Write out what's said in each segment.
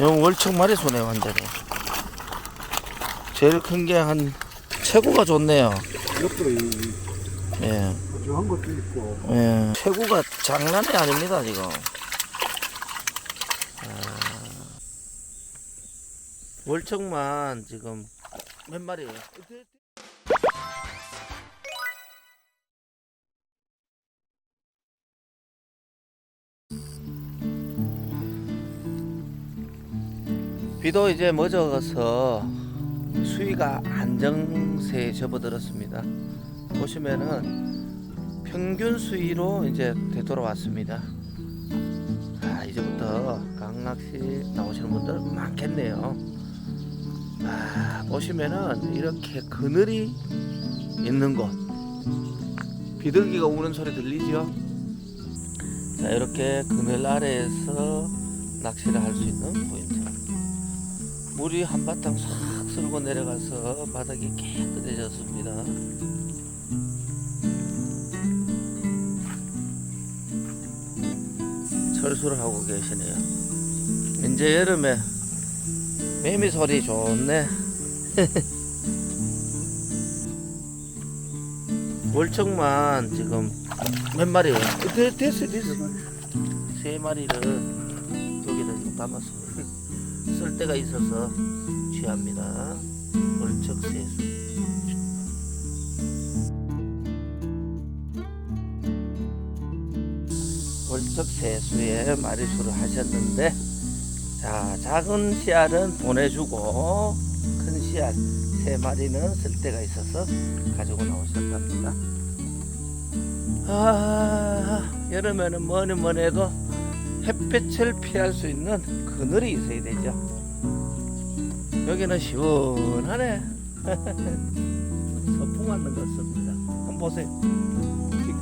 영 월척 마리소네 완전히. 제일 큰 게 한 최고가 좋네요. 옆으로 이 예. 부주한 것도 있고 예. 최고가 장난이 아닙니다 지금. 아, 월척만 지금 몇 마리 비도 이제 멎어서 수위가 안정세에 접어들었습니다. 보시면은 평균 수위로 이제 되돌아왔습니다. 아, 이제부터 강낚시 나오시는 분들 많겠네요. 아, 보시면은 이렇게 그늘이 있는 곳. 비둘기가 우는 소리 들리죠? 자, 이렇게 그늘 아래에서 낚시를 할 수 있는 포인트. 물이 한바탕 싹 쓸고 내려가서 바닥이 깨끗해졌습니다. 철수를 하고 계시네요. 이제 여름에 매미 소리 좋네. 월척만 지금 몇? 됐, 됐어, 됐어. 세 마리를 여기다 지금 담았습니다. 쓸 데가 있어서 취합니다. 월척 세수. 월척 세수에 마리수를 하셨는데 자 작은 씨알은 보내주고 큰 씨알 세 마리는 쓸 데가 있어서 가지고 나오셨답니다. 아 여름에는 뭐니 뭐니 해도 햇볕을 피할 수 있는 그늘이 있어야 되죠. 여기는 시원하네. 서풍 맞는 것 같습니다. 한번 보세요.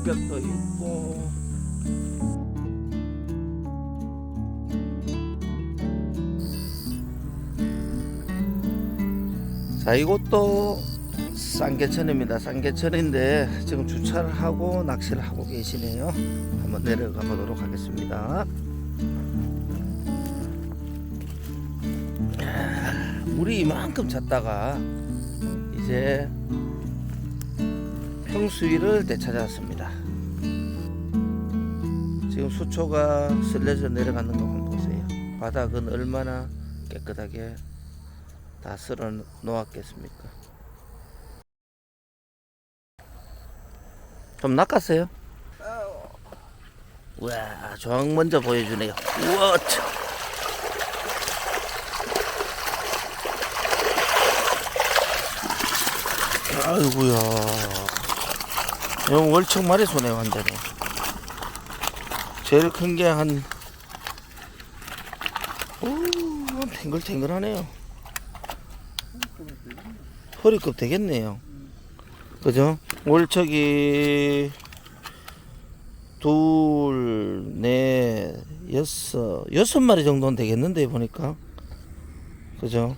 빅볕도 있고 자 이곳도 쌍계천입니다 쌍계천인데 지금 주차를 하고 낚시를 하고 계시네요 한번 내려가 보도록 하겠습니다 물이 이만큼 찼다가 이제 평수위를 되찾았습니다 지금 수초가 쓸려져 내려가는 거 한번 보세요 바닥은 얼마나 깨끗하게 다 쓸어 놓았겠습니까? 좀 낚았어요? 우와, 정 먼저 보여주네요. 우와, 참. 아이고야. 영 월척 마리소네, 완전히. 제일 큰 게 한, 오, 탱글탱글하네요. 허리급 되겠네요. 그죠? 월척이 둘, 넷, 여섯, 여섯 마리 정도는 되겠는데 보니까 그죠?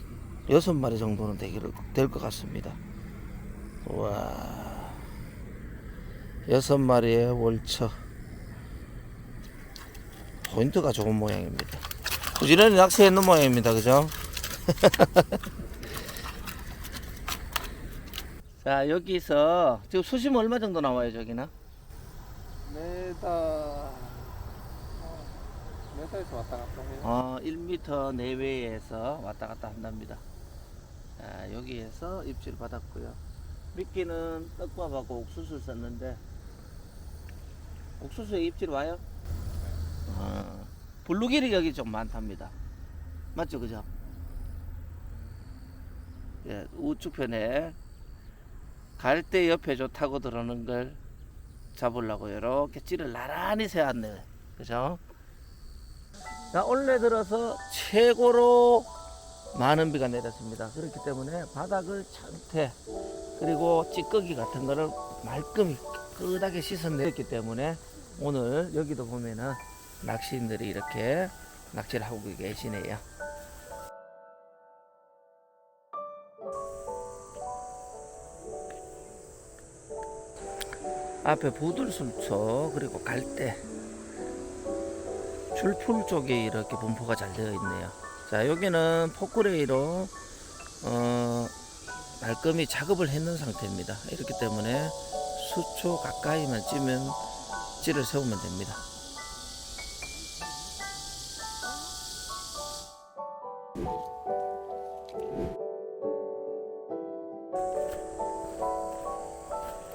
여섯 마리 정도는 될것 같습니다. 와, 여섯 마리의 월척 포인트가 좋은 모양입니다. 부지런히 낚시했는 모양입니다. 그죠? 자 여기서 지금 수심 얼마 정도 나와요 저기는? 메다 메다에서 왔다 갔다 해요. 어 1m 내외에서 왔다 갔다 한답니다. 자 여기에서 입질 받았고요. 미끼는 떡밥하고 옥수수 썼는데 옥수수에 입질 와요? 어, 블루길이 여기 좀 많답니다. 맞죠 그죠? 예, 우측편에 갈대 옆에 저 타고 들어오는 걸 잡으려고 이렇게 찌를 나란히 세웠네. 그죠? 자, 올해 들어서 최고로 많은 비가 내렸습니다. 그렇기 때문에 바닥을 chan태 그리고 찌꺼기 같은 거를 말끔히 끄하게 씻어냈기 때문에 오늘 여기도 보면은 낚시인들이 이렇게 낚시를 하고 계시네요. 앞에 부들순초 그리고 갈대 줄풀 쪽에 이렇게 분포가 잘 되어 있네요. 자 여기는 포크레이로 어, 말끔히 작업을 했는 상태입니다. 이렇기 때문에 수초 가까이만 찌면 찌를 세우면 됩니다.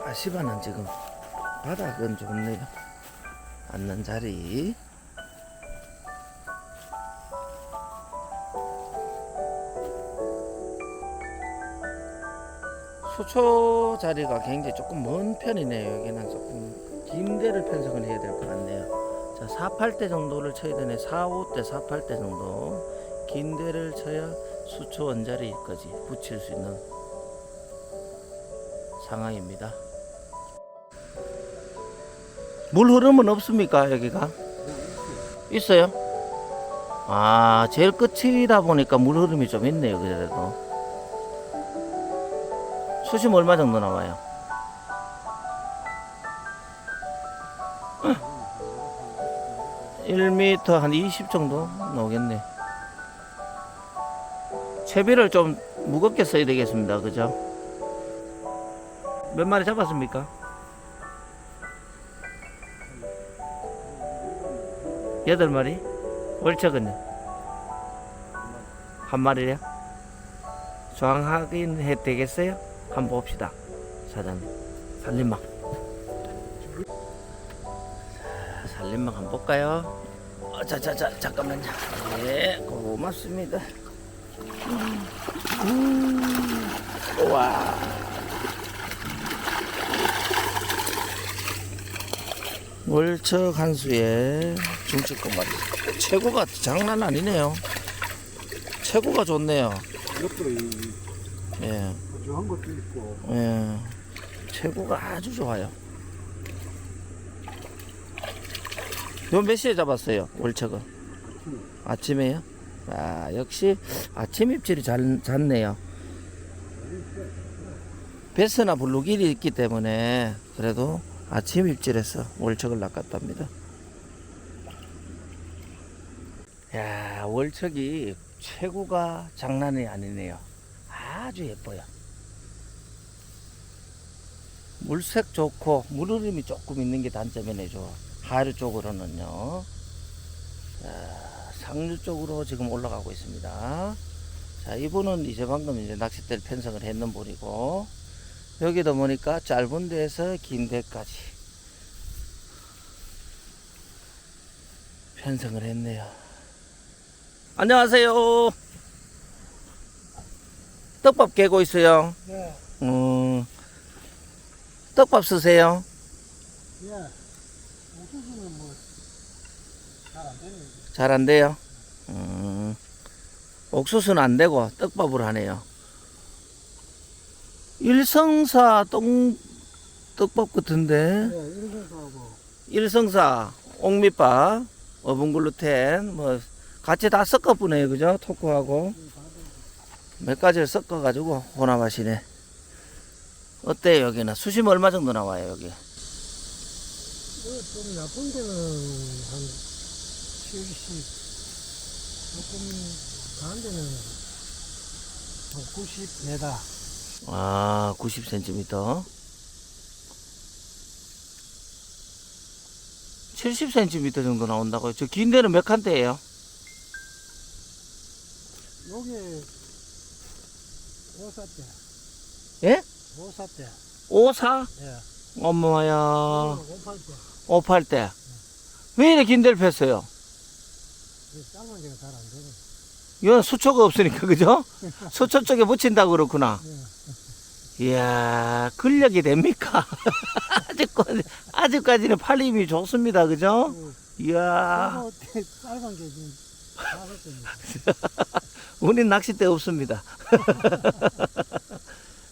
아시바는 지금 바닥은 좋네요. 앉는 자리. 수초 자리가 굉장히 조금 먼 편이네요. 여기는 조금 긴 데를 편성을 해야 될 것 같네요. 자, 4, 8대 정도를 쳐야 되네. 4, 5대, 4, 8대 정도. 긴 데를 쳐야 수초 원자리까지 붙일 수 있는 상황입니다. 물 흐름은 없습니까, 여기가? 있어요? 아, 제일 끝이다 보니까 물 흐름이 좀 있네요, 그래도. 수심 얼마 정도 나와요? 일 1m 한20 정도 나오겠네. 채비를 좀 무겁게 써야 되겠습니다. 그죠? 몇 마리 잡았습니까? 여덟 마리? 월척은요? 한 마리요? 저항하긴 해 되겠어요? 한번 봅시다. 사장님. 살림막. 자, 살림막 한번 볼까요? 어, 자, 자, 자, 잠깐만요. 예, 고맙습니다. 음, 음, 우와. 월척 한 수에 중축권 말이 최고가 장난 아니네요. 최고가 좋네요. 예, 부주한 것도 있고 예, 최고가 아주 좋아요. 요몇 시에 잡았어요? 월척은 아침에요? 아 역시 아침 입질이 잘 잤네요. 베스나 블루 길이 있기 때문에 그래도 아침 입질에서 월척을 낚았답니다. 야 월척이 최고가 장난이 아니네요. 아주 예뻐요. 물색 좋고 물 흐름이 조금 있는 게 단점이네 죠 하류 쪽으로는요. 자, 상류 쪽으로 지금 올라가고 있습니다. 자, 이분은 이제 방금 이제 낚싯대를 편성을 했는 볼이고 여기도 보니까 짧은 데에서 긴 데까지 편성을 했네요. 안녕하세요. 떡밥 깨고 있어요. 네, 음, 떡밥 쓰세요. 예. 옥수수는 뭐 잘 안 되는 잘안 돼요. 음, 옥수수는 안 되고 떡밥으로 하네요. 일성사 똥 떡밥 같은데 네, 이런 거 하고 일성사 옥밑밥 어분글루텐 뭐 같이 다 섞어 보네요 그죠 토크하고 몇 가지를 섞어 가지고 혼합하시네 어때요 여기는 수심 얼마 정도 나와요 여기 좀 나쁜 데는 한 70, 조금 강한 데는 한 90m. 아 90cm 70cm 정도 나온다고요 저 긴 데는 몇 칸대예요 요게 오사대. 예? 오사대. 54 예. 엄마야 오팔대. 58대 왜 이렇게 긴 데를 폈어요 짧은 데가 잘 안 되네. 이건 수초가 없으니까 그죠? 수초 쪽에 붙인다고 그렇구나. 예. 이야 근력이 됩니까? 아직까지 아직까지는 팔 힘이 좋습니다, 그죠? 이야 어, 짧은 게 지금. 우린 낚싯대 없습니다.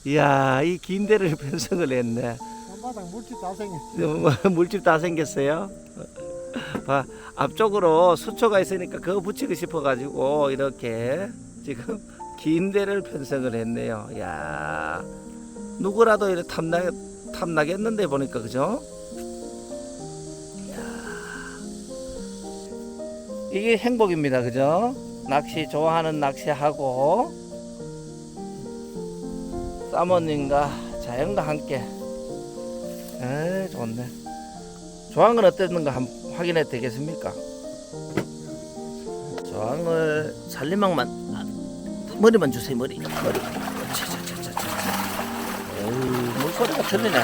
이야 이 긴 데를 편성을 했네. 손바닥 물집 다 생겼어. 물집 다 생겼어요. 봐, 앞쪽으로 수초가 있으니까 그거 붙이고 싶어가지고 이렇게 지금 긴 데를 편성을 했네요. 야 누구라도 이렇게 탐나 탐나겠는데 보니까 그죠? 이야, 이게 행복입니다, 그죠? 낚시 좋아하는 낚시하고 사모님과 자연과 함께. 에 좋네. 조항은 어땠는가 한번 확인해 되겠습니까? 조항을 살림망만 아, 머리만 주세요 머리. 머리 차차차차차 어우 물소리가 들리네.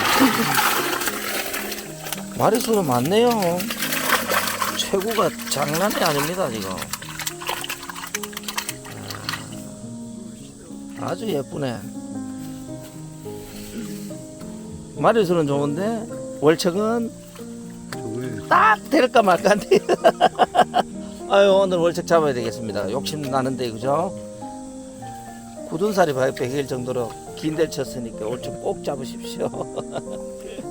마리수가 많네요. 최고가 장난이 아닙니다 지금. 아, 아주 예쁘네 마리수는 좋은데 월척은 딱 될까 말까인데. 아유 오늘 월척 잡아야 되겠습니다. 욕심 나는데 그죠? 굳은 살이 100일 정도로 긴델 쳤으니까 월척 꼭 잡으십시오